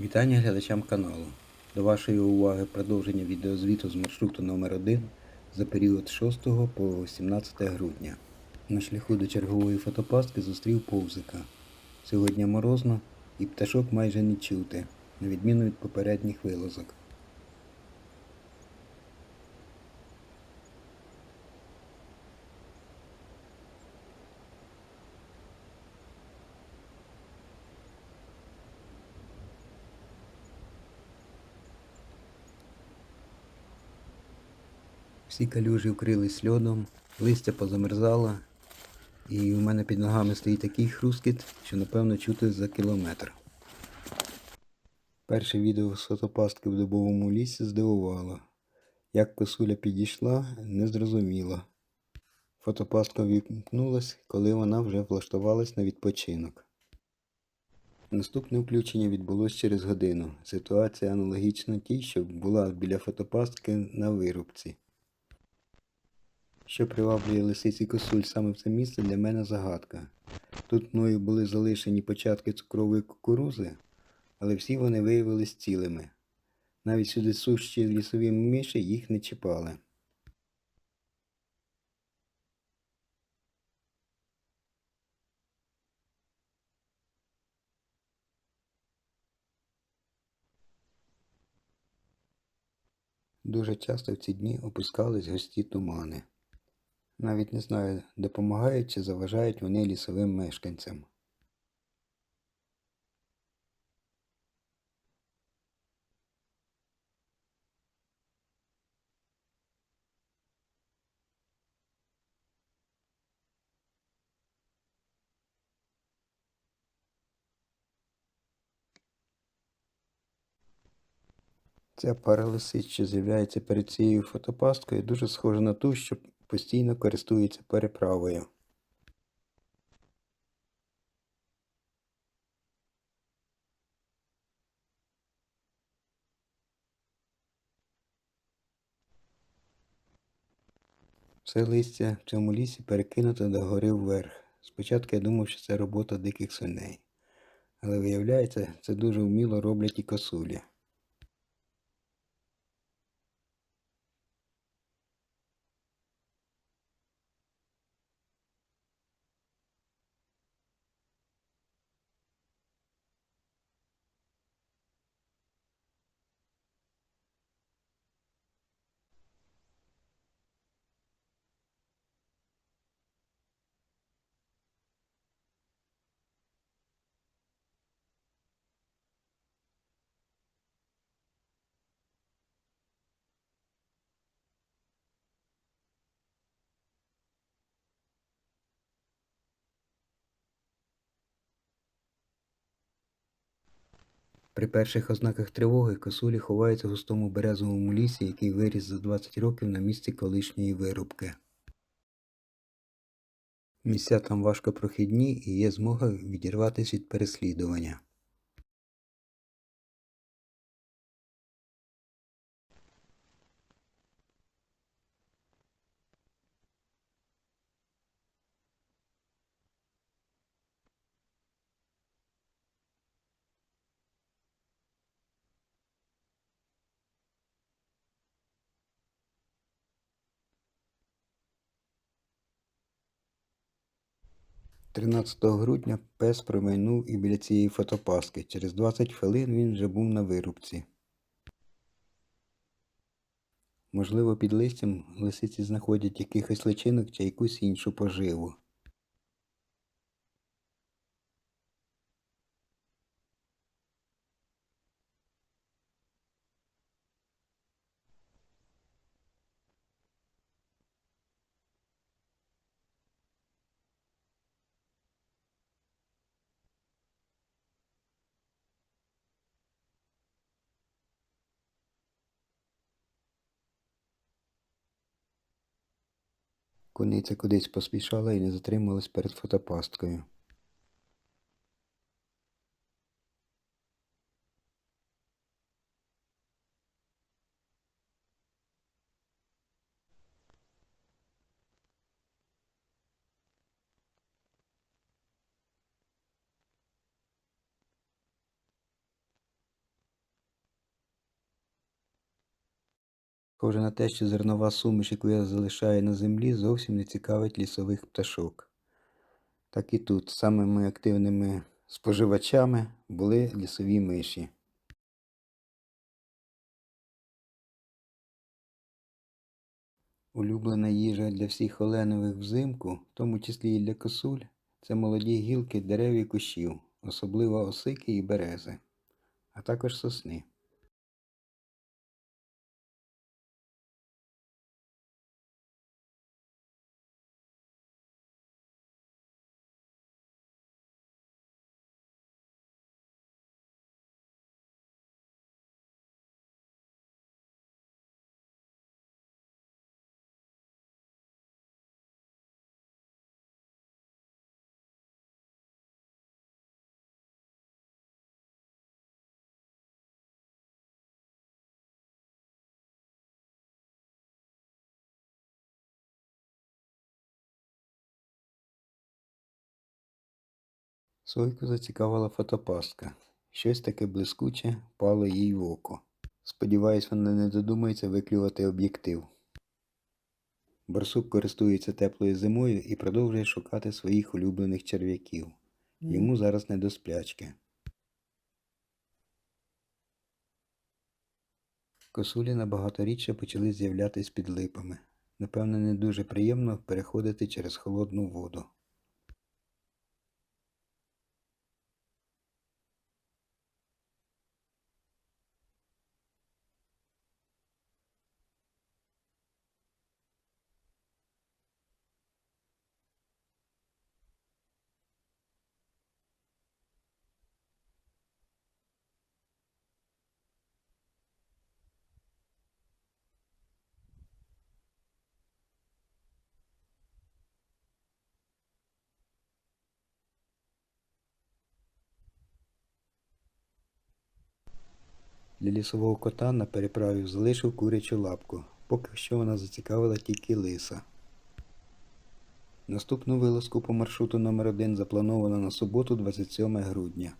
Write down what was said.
Вітання глядачам каналу. До вашої уваги продовження відеозвіту з маршруту номер 1 за період 6 по 18 грудня. На шляху до чергової фотопастки зустрів повзика. Сьогодні морозно і пташок майже не чути, на відміну від попередніх вилазок. Всі калюжі вкрились льодом, листя позамерзало, і у мене під ногами стоїть такий хрускіт, що напевно чути за кілометр. Перше відео з фотопастки в дубовому лісі здивувало. Як косуля підійшла, не зрозуміло. Фотопастка вімкнулась, коли вона вже влаштувалась на відпочинок. Наступне включення відбулось через годину. Ситуація аналогічна тій, що була біля фотопастки на вирубці. Що приваблює лисиці косуль саме в це місце для мене загадка. Тут мною були залишені початки цукрової кукурузи, але всі вони виявились цілими. Навіть сюди сущі лісові миші їх не чіпали. Дуже часто в ці дні опускались густі тумани. Навіть не знаю, допомагають чи заважають вони лісовим мешканцям. Ця пара лисиць, що з'являється перед цією фотопасткою, дуже схожа на ту, що постійно користується переправою. Все листя в цьому лісі перекинуто догори вверх. Спочатку я думав, що це робота диких свиней. Але виявляється, це дуже вміло роблять і косулі. При перших ознаках тривоги косулі ховаються в густому березовому лісі, який виріс за 20 років на місці колишньої вирубки. Місця там важко прохідні і є змога відірватися від переслідування. Тринадцятого грудня пес промайнув і біля цієї фотопаски. Через 20 хвилин він вже був на вирубці. Можливо, під листям лисиці знаходять якихось личинок чи якусь іншу поживу. Куниця кудись поспішала і не затрималась перед фотопасткою. Схоже на те, що зернова суміш, яку я залишаю на землі, зовсім не цікавить лісових пташок. Так і тут самими активними споживачами були лісові миші. Улюблена їжа для всіх оленових взимку, в тому числі і для косуль, це молоді гілки дерев і кущів, особливо осики і берези, а також сосни. Сойку зацікавила фотопастка. Щось таке блискуче впало їй в око. Сподіваюсь, вона не додумається виклювати об'єктив. Барсук користується теплою зимою і продовжує шукати своїх улюблених черв'яків. Йому зараз не до сплячки. Косулі набагато рідше почали з'являтись під липами. Напевно, не дуже приємно переходити через холодну воду. Для лісового кота на переправі залишив курячу лапку. Поки що вона зацікавила тільки лиса. Наступну вилазку по маршруту номер 1 заплановано на суботу 27 грудня.